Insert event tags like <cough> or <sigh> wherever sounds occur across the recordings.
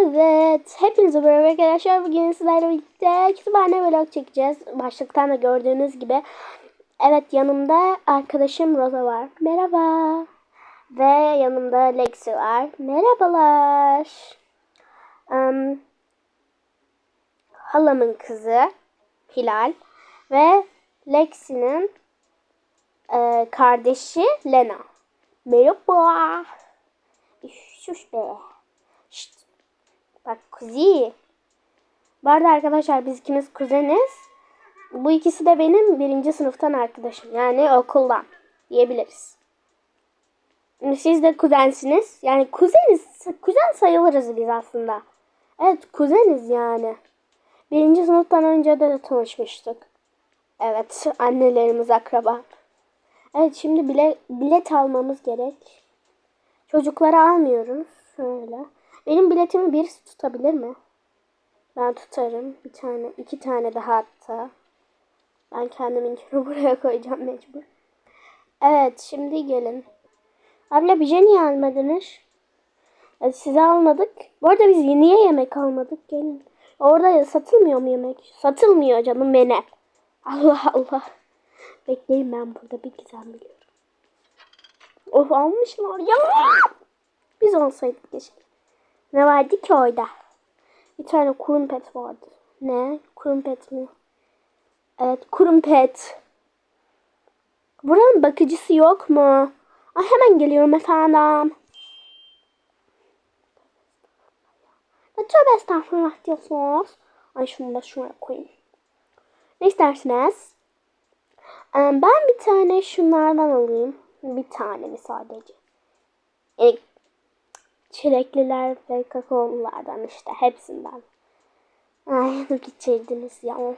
Evet, hepinize merhaba arkadaşlar. Bugün sizlerle birlikte kütüphane vlog çekeceğiz. Başlıktan da gördüğünüz gibi. Evet, yanımda arkadaşım Rosa var. Merhaba. Ve yanımda Lexi var. Merhabalar. Em, halamın kızı Hilal ve Lexi'nin e, kardeşi Lena. Merhaba. Şuş be. Bak kuzi. Bu arada arkadaşlar biz ikimiz kuzeniz. Bu ikisi de benim birinci sınıftan arkadaşım. Yani okuldan diyebiliriz. Siz de kuzensiniz. Yani kuzeniz. Kuzen sayılırız biz aslında. Evet kuzeniz yani. Birinci sınıftan önce de tanışmıştık. Evet annelerimiz akraba. Evet şimdi bile, bilet almamız gerek. Çocukları almıyoruz. Şöyle. Benim biletimi birisi tutabilir mi? Ben tutarım. Bir tane, iki tane daha hatta. Ben kendiminkini <laughs> buraya koyacağım mecbur. Evet, şimdi gelin. Abla bize niye almadınız? Evet, size almadık. Bu arada biz niye yemek almadık? Gelin. Orada satılmıyor mu yemek? Satılmıyor canım beni. Allah Allah. Bekleyin ben burada bir güzel biliyorum. Of almışlar ya. Biz olsaydık keşke. Ne vardı ki orada? Bir tane kurum pet vardı. Ne? Kurum pet mi? Evet kurum pet. Buranın bakıcısı yok mu? Ay hemen geliyorum efendim. Ne tövbe estağfurullah diyorsunuz. Ay şunu da şuraya koyayım. Ne istersiniz? Ee, Ben bir tane şunlardan alayım. Bir tane mi sadece? E, çilekliler ve kakaolulardan işte hepsinden. Ay <laughs> geçirdiniz ya.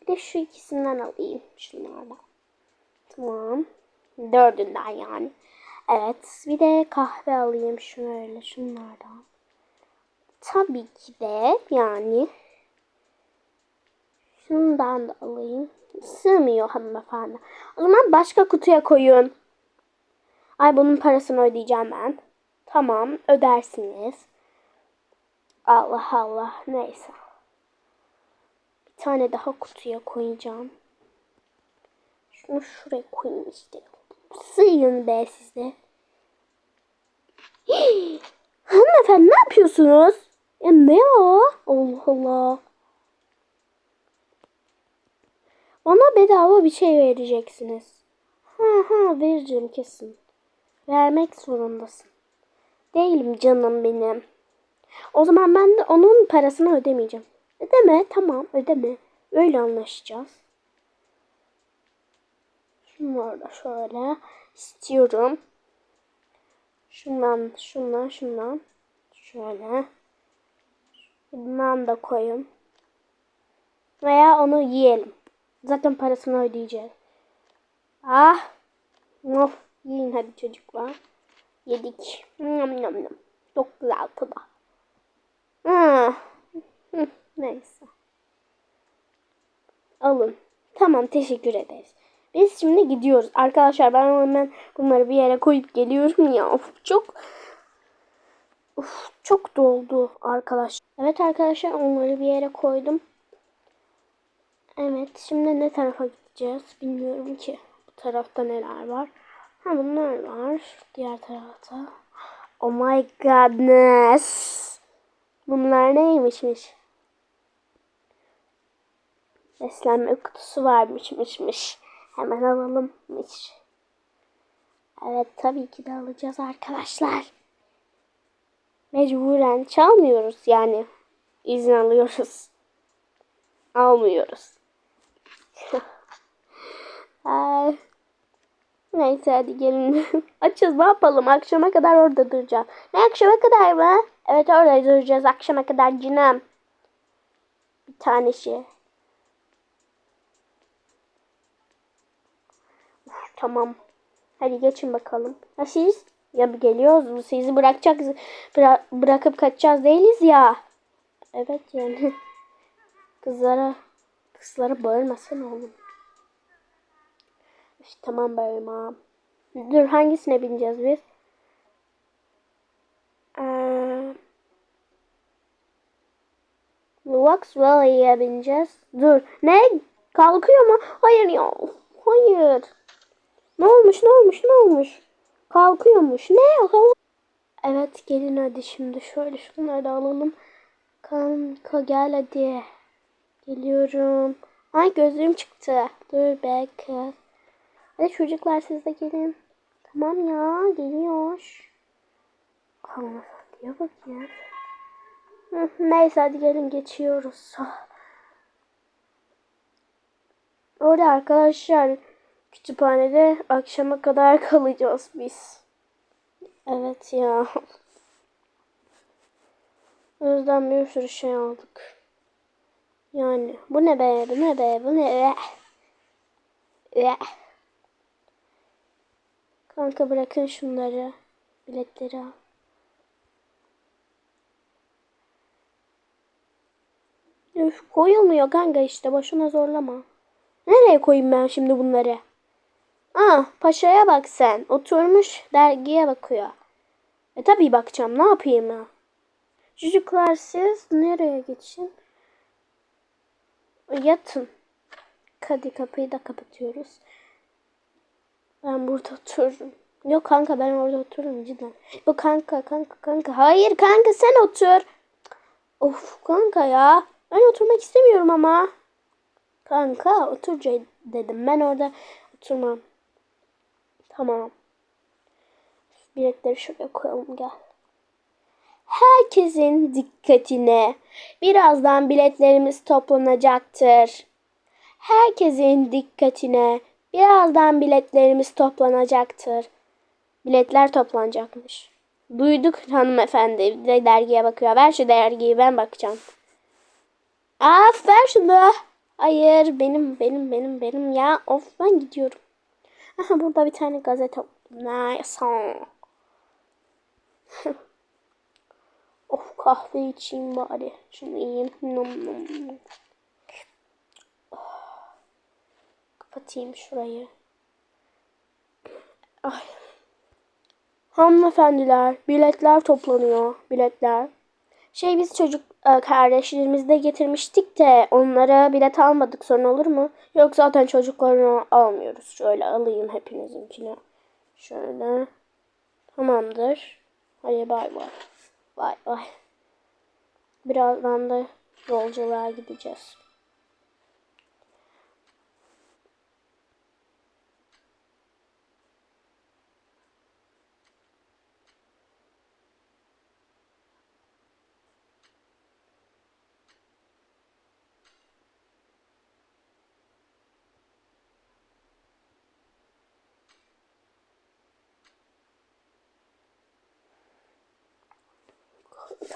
Bir de şu ikisinden alayım şunlardan. Tamam. Dördünden yani. Evet. Bir de kahve alayım şöyle şunlardan. Tabii ki de yani şundan da alayım. Sığmıyor hanımefendi. O zaman başka kutuya koyun. Ay bunun parasını ödeyeceğim ben. Tamam ödersiniz. Allah Allah neyse. Bir tane daha kutuya koyacağım. Şunu şuraya koyayım işte. Sıyın be sizde. <gasps> Hanımefendi ne yapıyorsunuz? Ya ne o? Allah Allah. Bana bedava bir şey vereceksiniz. Ha ha vereceğim kesin. Vermek zorundasın. Değilim canım benim. O zaman ben de onun parasını ödemeyeceğim. Ödeme tamam ödeme. Öyle anlaşacağız. Şunları şöyle istiyorum. Şundan, şundan, şundan. Şöyle. Bundan da koyun. Veya onu yiyelim. Zaten parasını ödeyeceğiz. Ah. Of. Yiyin hadi çocuklar. Yedik. Nom nom nom. Çok güzel tadı. Ah. Neyse. Alın. Tamam teşekkür ederiz. Biz şimdi gidiyoruz. Arkadaşlar ben hemen bunları bir yere koyup geliyorum ya. Of, çok Uf, çok doldu arkadaş. Evet arkadaşlar onları bir yere koydum. Evet şimdi ne tarafa gideceğiz bilmiyorum ki. Bu tarafta neler var. Ha bunlar var. Diğer tarafta. Oh my godness. Bunlar neymişmiş? Beslenme kutusu varmışmışmış. Hemen alalımmış. Evet tabii ki de alacağız arkadaşlar. Mecburen çalmıyoruz yani. İzin alıyoruz. Almıyoruz. <laughs> Ay. Neyse hadi gelin. <laughs> Açız ne yapalım? Akşama kadar orada duracağım. Ne akşama kadar mı? Evet orada duracağız akşama kadar canım. Bir tane şey. Uf, tamam. Hadi geçin bakalım. Ha siz? Ya geliyoruz? Sizi bırakacak, bıra- bırakıp kaçacağız değiliz ya. Evet yani. <laughs> Kızlara, kızlara bağırmasana oğlum. İşte tamam bağırma. Dur hangisine bineceğiz biz? Ee, Vauxhall'e bineceğiz. Dur. Ne? Kalkıyor mu? Hayır ya. Hayır. Ne olmuş? Ne olmuş? Ne olmuş? Kalkıyormuş. Ne? Evet gelin hadi şimdi şöyle şunları da alalım. Kanka gel hadi. Geliyorum. Ay gözlüğüm çıktı. Dur be kız. Hadi çocuklar siz de gelin. Tamam ya geliyor. Hanımefendiye bak ya. Hı, Neyse hadi gelin geçiyoruz. Orada arkadaşlar kütüphanede akşama kadar <laughs> kalacağız biz. Evet ya. O yüzden bir sürü şey aldık. Yani bu ne be, bu ne be, bu ne be. Be. Kanka bırakın şunları. Biletleri al. Üf, koyulmuyor kanka işte boşuna zorlama. Nereye koyayım ben şimdi bunları? Aa paşaya bak sen. Oturmuş dergiye bakıyor. E tabii bakacağım ne yapayım ya. Çocuklar siz nereye geçin? Yatın. Hadi kapıyı da kapatıyoruz. Ben burada otururum. Yok kanka ben orada otururum cidden. Yok kanka kanka kanka. Hayır kanka sen otur. Of kanka ya. Ben oturmak istemiyorum ama. Kanka otur dedim. Ben orada oturmam. Tamam. Biletleri şuraya koyalım gel. Herkesin dikkatine. Birazdan biletlerimiz toplanacaktır. Herkesin dikkatine. Birazdan biletlerimiz toplanacaktır. Biletler toplanacakmış. Duyduk hanımefendi. De dergiye bakıyor. Ver şu dergiyi ben bakacağım. Af ver şunu. Hayır benim benim benim benim ya. Of ben gidiyorum. Aha burada bir tane gazete. Nice. <laughs> of kahve içeyim bari. Şunu yiyeyim. Nom nom. Kapatayım şurayı. Ay. Hanımefendiler, biletler toplanıyor. Biletler. Şey biz çocuk e, kardeşlerimizi de getirmiştik de onlara bilet almadık sorun olur mu? Yok zaten çocuklarını almıyoruz. Şöyle alayım hepinizinkini. Şöyle. Tamamdır. Hadi bay bay. Bay bay. Birazdan da yolculuğa gideceğiz.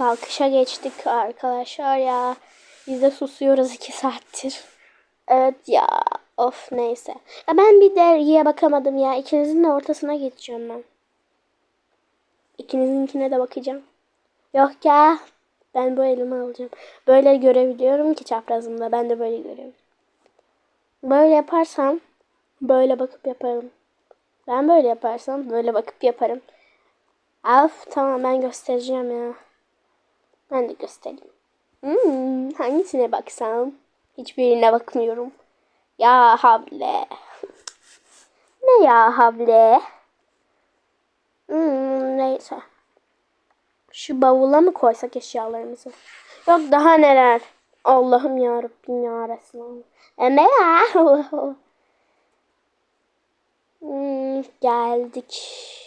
Kalkışa geçtik arkadaşlar ya. Biz de susuyoruz iki saattir. Evet ya. Of neyse. Ya ben bir dergiye bakamadım ya. İkinizin de ortasına geçeceğim ben. İkinizinkine de bakacağım. Yok ya. Ben bu elime alacağım. Böyle görebiliyorum ki çaprazımda. Ben de böyle görüyorum. Böyle yaparsam böyle bakıp yaparım. Ben böyle yaparsam böyle bakıp yaparım. Af tamam ben göstereceğim ya. Ben de göstereyim. Hmm, hangisine baksam? Hiçbirine bakmıyorum. Ya havle. Ne ya havle? Hmm, neyse. Şu bavula mı koysak eşyalarımızı? Yok daha neler. Allah'ım ya Rabbim ya Resulallah. E ne ya? <laughs> hmm, geldik.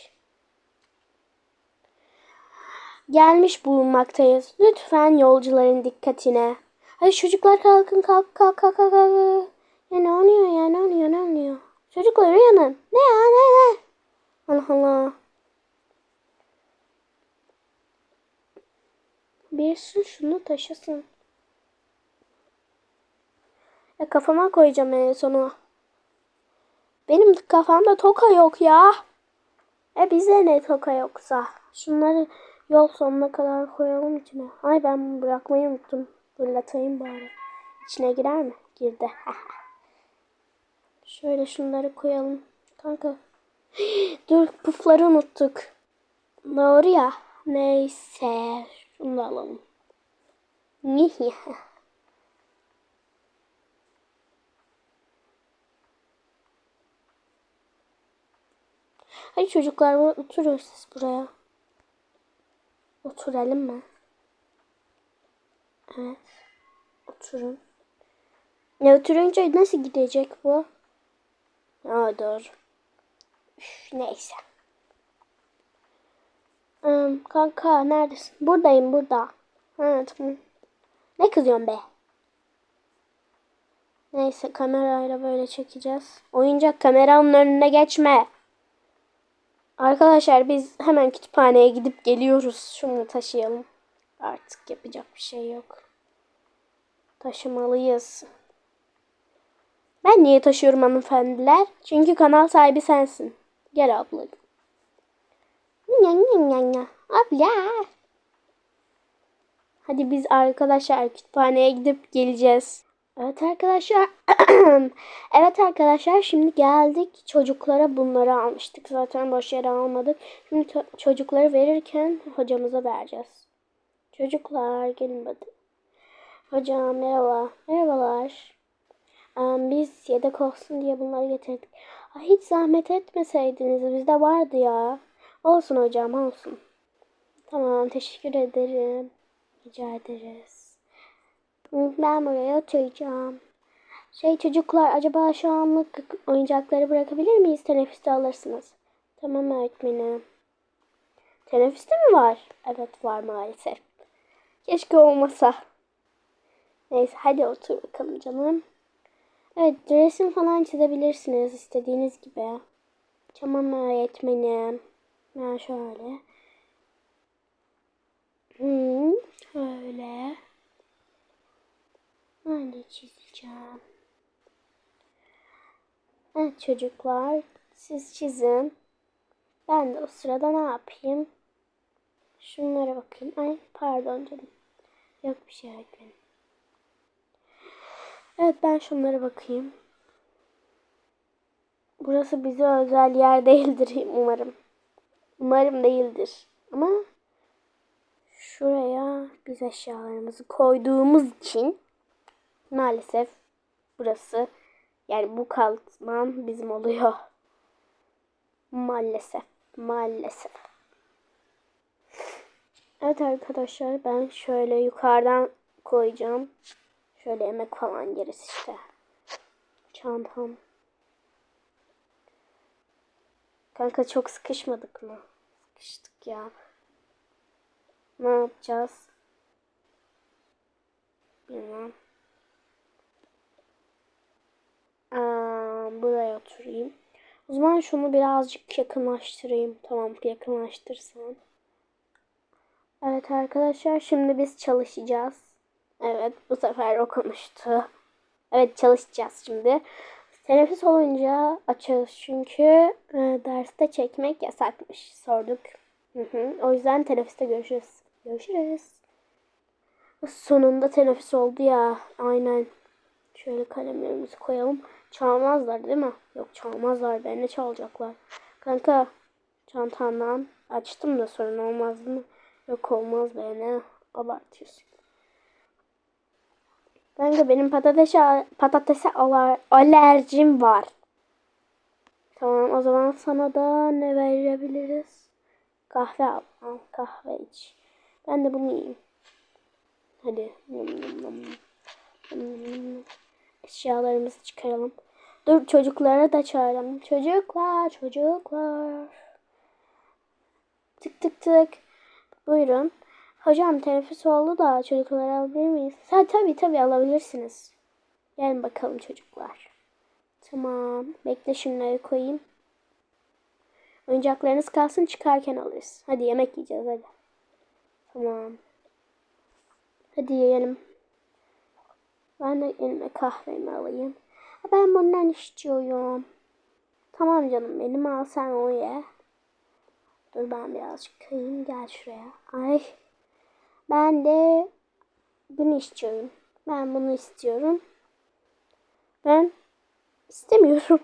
Gelmiş bulunmaktayız. Lütfen yolcuların dikkatine. Hadi çocuklar kalkın kalk kalk kalk kalk. kalk. Ya ne oluyor ya ne oluyor ne oluyor? Çocuklar uyanın. Ne ya ne ne? Allah Allah. Birisi şunu taşısın. Ya kafama koyacağım en sonu. Benim kafamda toka yok ya. E bize ne toka yoksa. Şunları Yol sonuna kadar koyalım içine. Ay ben bunu bırakmayı unuttum. Fırlatayım bari. İçine girer mi? Girdi. <laughs> Şöyle şunları koyalım. Kanka. <gasps> Dur pufları unuttuk. Doğru ya. Neyse. Şunu da alalım. <laughs> Hadi çocuklar oturun siz buraya. Oturalım mı? Evet. Oturun. Ne oturunca nasıl gidecek bu? Aa doğru. Üf, neyse. Hmm, kanka neredesin? Buradayım burada. Ha, tamam. Ne kızıyorsun be? Neyse kamerayla böyle çekeceğiz. Oyuncak kameranın önüne geçme. Arkadaşlar biz hemen kütüphaneye gidip geliyoruz. Şunu taşıyalım. Artık yapacak bir şey yok. Taşımalıyız. Ben niye taşıyorum hanımefendiler? Çünkü kanal sahibi sensin. Gel abla. Nya nya nya nya. Abla. Hadi biz arkadaşlar kütüphaneye gidip geleceğiz. Evet arkadaşlar. <clears throat> evet arkadaşlar şimdi geldik. Çocuklara bunları almıştık. Zaten boş yere almadık. Şimdi çocukları verirken hocamıza vereceğiz. Çocuklar gelin hadi. Hocam merhaba. Merhabalar. Em, Biz yedek olsun diye bunları getirdik. Ay, hiç zahmet etmeseydiniz bizde vardı ya. Olsun hocam olsun. Tamam teşekkür ederim. Rica ederiz. Ben buraya oturacağım. Şey çocuklar acaba şu anlık oyuncakları bırakabilir miyiz? Teneffüste alırsınız. Tamam öğretmenim. Teneffüste mi var? Evet var maalesef. Keşke olmasa. Neyse hadi otur bakalım canım. Evet resim falan çizebilirsiniz istediğiniz gibi. Tamam öğretmenim. Ben şöyle. Hmm, şöyle. Ben de çizeceğim. Evet çocuklar siz çizin. Ben de o sırada ne yapayım? Şunlara bakayım. Ay pardon canım. Yok bir şey öğretmenim. Evet ben şunlara bakayım. Burası bize özel yer <laughs> değildir umarım. Umarım değildir. Ama şuraya biz eşyalarımızı koyduğumuz için maalesef burası yani bu katman bizim oluyor. Maalesef. Maalesef. Evet arkadaşlar ben şöyle yukarıdan koyacağım. Şöyle yemek falan yeriz işte. Çantam. Kanka çok sıkışmadık mı? Sıkıştık ya. Ne yapacağız? Bilmem. Buraya oturayım. O zaman şunu birazcık yakınlaştırayım. Tamam yakınlaştırsam. Evet arkadaşlar şimdi biz çalışacağız. Evet bu sefer o konuştu. Evet çalışacağız şimdi. Teneffüs olunca açarız çünkü e, derste çekmek yasakmış. Sorduk. Hı hı. O yüzden teneffüste görüşürüz. Görüşürüz. Sonunda teneffüs oldu ya. Aynen. Şöyle kalemlerimizi koyalım. Çalmazlar değil mi? Yok çalmazlar. Ben ne çalacaklar? Kanka çantandan açtım da sorun olmaz mı? Yok olmaz be ne abartıyorsun. Kanka benim patatese, patatese aler, alerjim var. Tamam o zaman sana da ne verebiliriz? Kahve al. al kahve iç. Ben de bunu yiyeyim. Hadi. Yum, yum, yum. Yum, yum, yum. Eşyalarımızı çıkaralım. Dur çocuklara da çağıralım. Çocuklar, çocuklar. Tık tık tık. Buyurun. Hocam teneffüs oldu da çocukları alabilir miyiz? Ha, tabii tabii alabilirsiniz. Gelin bakalım çocuklar. Tamam. Bekle şunları koyayım. Oyuncaklarınız kalsın çıkarken alırız. Hadi yemek yiyeceğiz hadi. Tamam. Hadi yiyelim. Ben de elime kahvemi alayım. Ben bundan istiyorum. Tamam canım benim al sen o ye. Dur ben birazcık kayayım gel şuraya. Ay. Ben de bunu istiyorum. Ben bunu istiyorum. Ben istemiyorum.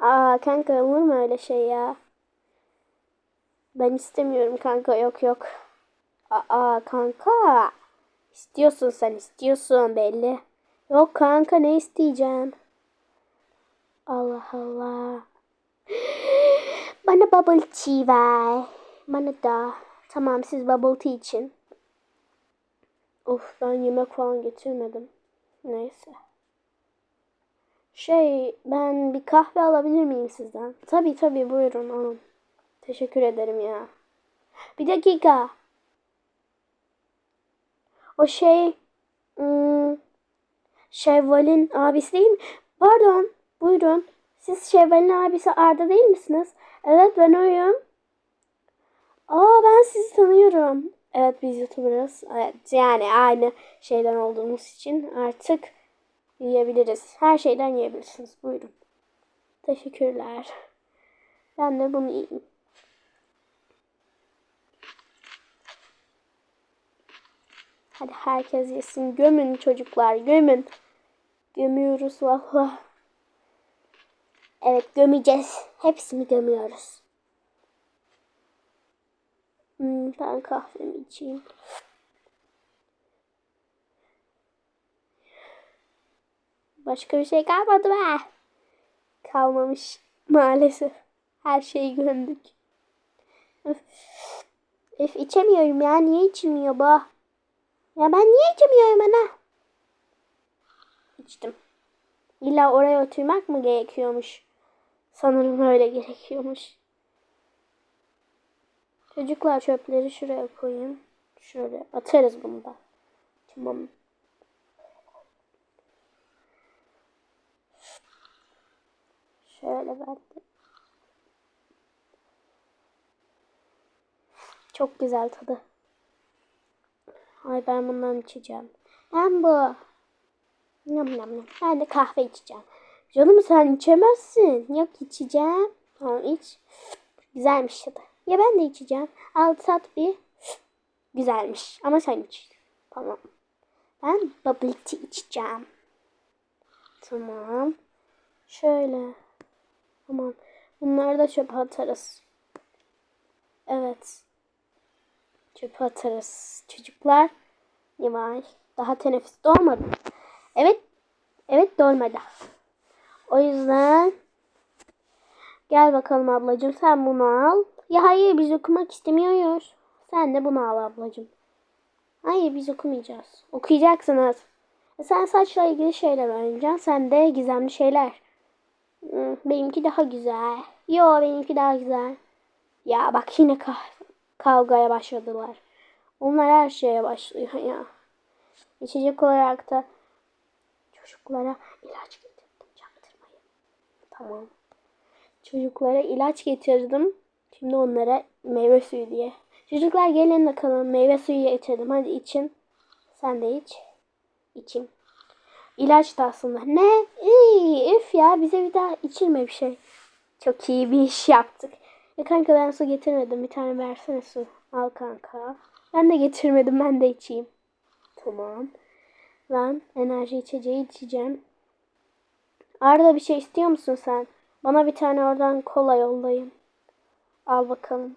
Aa kanka olur mu öyle şey ya? Ben istemiyorum kanka yok yok. Aa kanka. İstiyorsun sen istiyorsun belli. Yok kanka ne isteyeceğim? Allah Allah. <gasps> Bana bubble tea ver. Bana da. Tamam siz bubble tea için. Of ben yemek falan getirmedim. Neyse. Şey ben bir kahve alabilir miyim sizden? Tabii tabii buyurun alın. Teşekkür ederim ya. Bir dakika. O şey hmm, Şevval'in abisi değil mi? Pardon buyurun. Siz Şevval'in abisi Arda değil misiniz? Evet ben oyum. Aa ben sizi tanıyorum. Evet biz YouTuber'ız. Evet yani aynı şeyden olduğumuz için artık yiyebiliriz. Her şeyden yiyebilirsiniz. Buyurun. Teşekkürler. Ben de bunu yiyeyim. Hadi herkes yesin. Gömün çocuklar gömün. Gömüyoruz valla. Evet gömeceğiz. Hepsini gömüyoruz. Hmm, ben kahvemi içeyim. Başka bir şey kalmadı be. Kalmamış maalesef. Her şeyi gömdük. Öf içemiyorum ya. Niye içilmiyor bu? Ya ben niye içemiyorum ana? İçtim. İlla oraya oturmak mı gerekiyormuş? Sanırım öyle gerekiyormuş. Çocuklar çöpleri şuraya koyayım. Şöyle atarız bunu da. Tamam. Şöyle ben. Çok güzel tadı. Ay ben bundan içeceğim. Ben bu. Yam yam yam. Ben de kahve içeceğim. Canım sen içemezsin. Yok içeceğim. Tamam iç. Güzelmiş tadı. Ya ben de içeceğim. Al tat bir. Güzelmiş. Ama sen iç. Tamam. Ben bubble tea içeceğim. Tamam. Şöyle. Tamam. Bunları da çöpe atarız. Evet. Çöpe atarız. Çocuklar. Yavaş. Daha teneffüs dolmadı. Evet. Evet dolmadı. O yüzden gel bakalım ablacığım sen bunu al. Ya hayır biz okumak istemiyoruz. Sen de bunu al ablacığım. Hayır biz okumayacağız. Okuyacaksınız. E sen saçla ilgili şeyler öğreneceksin. Sen de gizemli şeyler. Benimki daha güzel. Yo benimki daha güzel. Ya bak yine kah- kavgaya başladılar. Onlar her şeye başlıyor ya. İçecek olarak da çocuklara ilaç getirdim. Çaktırmayın. Tamam. Çocuklara ilaç getirdim. Şimdi onlara meyve suyu diye. Çocuklar gelin bakalım meyve suyu getirdim. Hadi için. Sen de iç. İçim. İlaç da aslında. Ne? İyi, üf ya bize bir daha içirme bir şey. Çok iyi bir iş yaptık. Ya kanka ben su getirmedim. Bir tane versene su. Al kanka. Ben de getirmedim. Ben de içeyim. Tamam. Ben enerji içeceği içeceğim. Arda bir şey istiyor musun sen? Bana bir tane oradan kola yollayın. Al bakalım.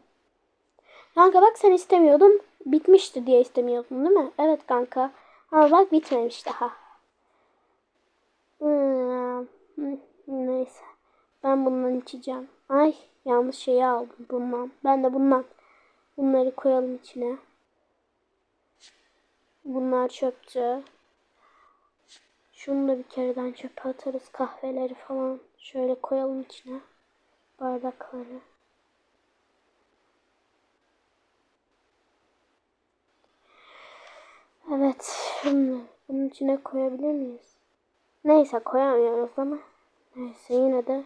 Kanka bak sen istemiyordun. Bitmişti diye istemiyordun değil mi? Evet kanka. Al bak bitmemiş daha. Hmm, Neyse. Ben bundan içeceğim. Ay yanlış şeyi aldım bundan. Ben de bundan. Bunları koyalım içine. Bunlar çöptü. Şunu da bir kereden çöpe atarız. Kahveleri falan şöyle koyalım içine. Bardakları. Evet. Şimdi bunun içine koyabilir miyiz? Neyse koyamıyoruz ama. Neyse yine de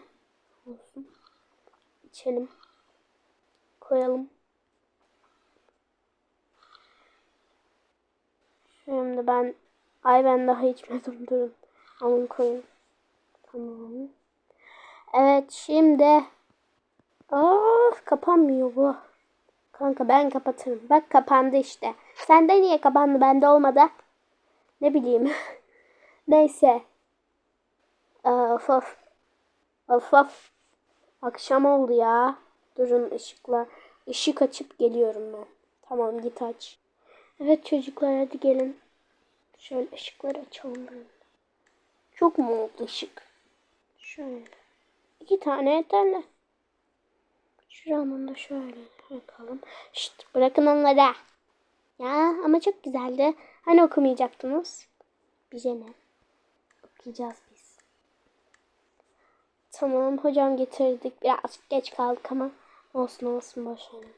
olsun. İçelim. Koyalım. Şimdi ben ay ben daha içmedim durun. Alın koyun. Tamam. Evet şimdi Aa, kapanmıyor bu. Kanka ben kapatırım. Bak kapandı işte. Sende niye kapandı? Bende olmadı. Ne bileyim. <laughs> Neyse. Of of. Of of. Akşam oldu ya. Durun ışıkla. Işık açıp geliyorum ben. Tamam git aç. Evet çocuklar hadi gelin. Şöyle ışıkları açalım böyle. Çok mu oldu ışık? Şöyle. İki tane yeterli. Şuranın da şöyle yapalım. Şşt bırakın onları. Ya ama çok güzeldi. Hani okumayacaktınız? Bize ne? Okuyacağız. Tamam hocam getirdik. Biraz geç kaldık ama olsun olsun boş verin.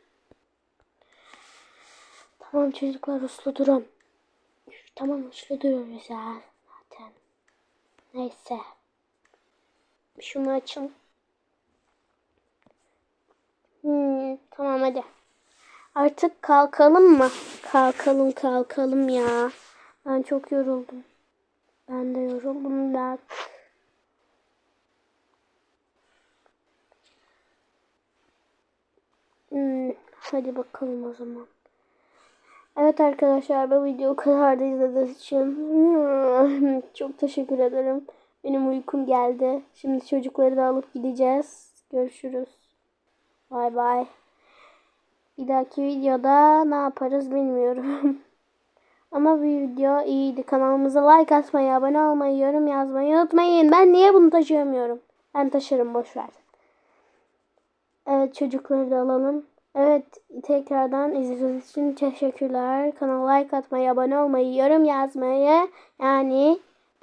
Tamam çocuklar uslu durun. Tamam uslu duruyoruz ya zaten. Neyse. Şunu açın. Hmm, tamam hadi. Artık kalkalım mı? Kalkalım kalkalım ya. Ben çok yoruldum. Ben de yoruldum da. Hmm, hadi bakalım o zaman. Evet arkadaşlar bu video kadar da izlediğiniz için <laughs> çok teşekkür ederim. Benim uykum geldi. Şimdi çocukları da alıp gideceğiz. Görüşürüz. Bay bay. Bir dahaki videoda ne yaparız bilmiyorum. <laughs> Ama bu video iyiydi. Kanalımıza like atmayı, abone olmayı, yorum yazmayı unutmayın. Ben niye bunu taşıyamıyorum? Ben taşırım boşver. Evet çocukları da alalım. Evet tekrardan izlediğiniz için teşekkürler. Kanala like atmayı, abone olmayı, yorum yazmayı yani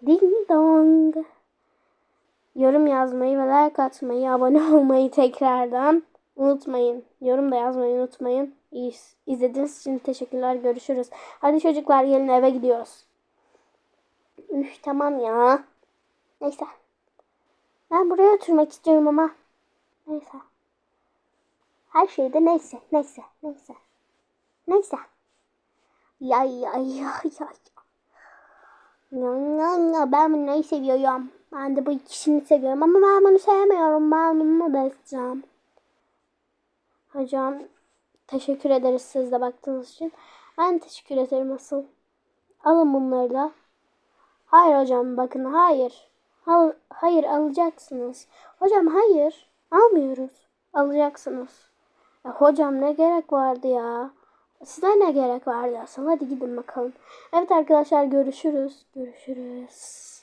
ding dong. Yorum yazmayı ve like atmayı, abone olmayı tekrardan unutmayın. Yorum da yazmayı unutmayın. İyi, izlediğiniz için teşekkürler. Görüşürüz. Hadi çocuklar gelin eve gidiyoruz. Üf tamam ya. Neyse. Ben buraya oturmak istiyorum ama. Neyse. Her şeyde neyse, neyse, neyse. Neyse. Ya ya ya ya. Ya, ya, ya. Ben bunu seviyorum? Ben de bu ikisini seviyorum ama ben bunu sevmiyorum. Ben bunu da isteyeceğim. Hocam teşekkür ederiz siz de baktığınız için. Ben teşekkür ederim asıl. Alın bunları da. Hayır hocam bakın hayır. Al, hayır alacaksınız. Hocam hayır almıyoruz. Alacaksınız. Ya hocam ne gerek vardı ya? Size ne gerek vardı asıl? Hadi gidin bakalım. Evet arkadaşlar görüşürüz. Görüşürüz.